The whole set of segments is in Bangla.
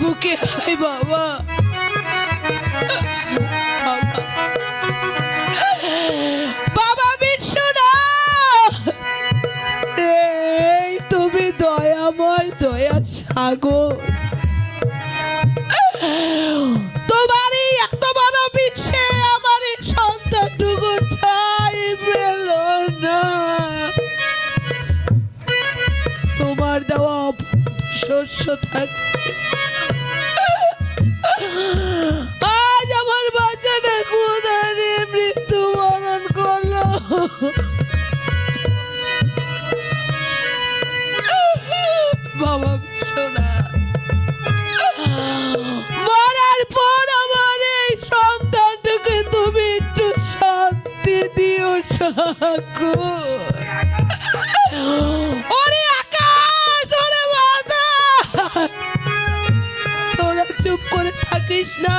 বুকে আয় বাবা। বাবা। বিশ্বনা এই তুমি দয়াময় দয়া সাগর। তোমার না শস্য থাকতে আকাশ, ওরে তোরা চুপ করে থাকিস না।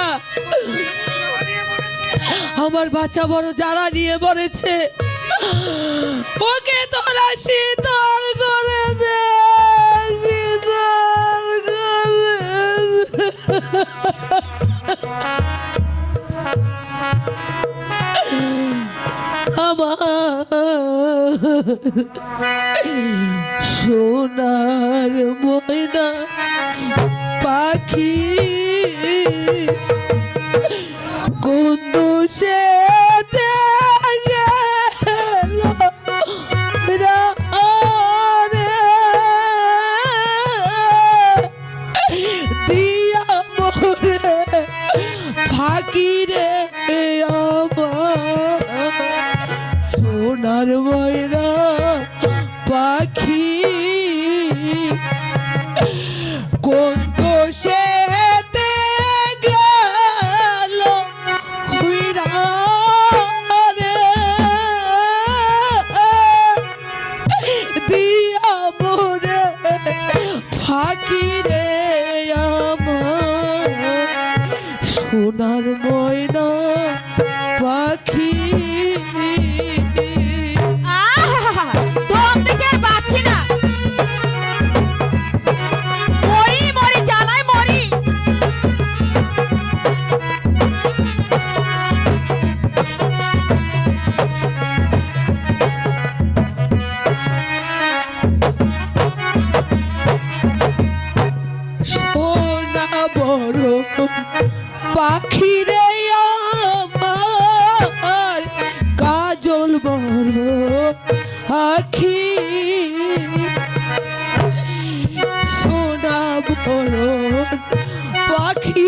আমার বাচ্চা বড় যারা নিয়ে মরেছে। ওকে তোরা শীতল করে সোনার ময়না পাখি কুন্দু সে দিয়া মোরে ফাঁকি রে আমার। সোনার ময়না বড় পাখি রে আমার কাজল বড় আখি। সোনা বড় পাখি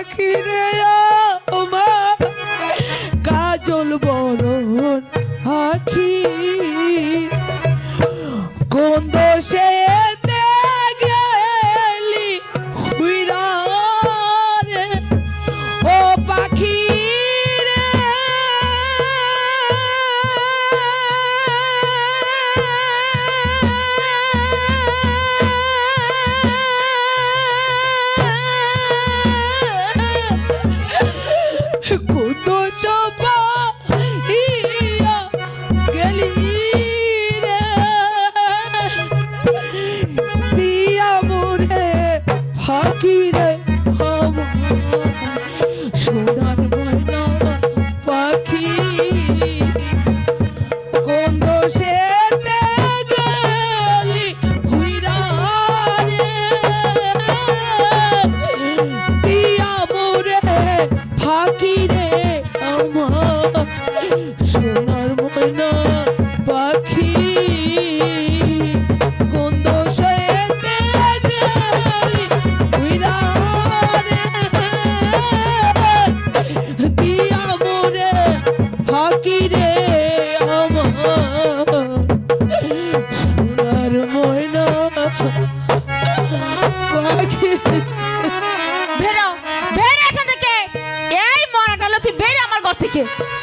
পাখি রে আমার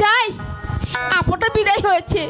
যাই আপটা বিদায় হয়েছে।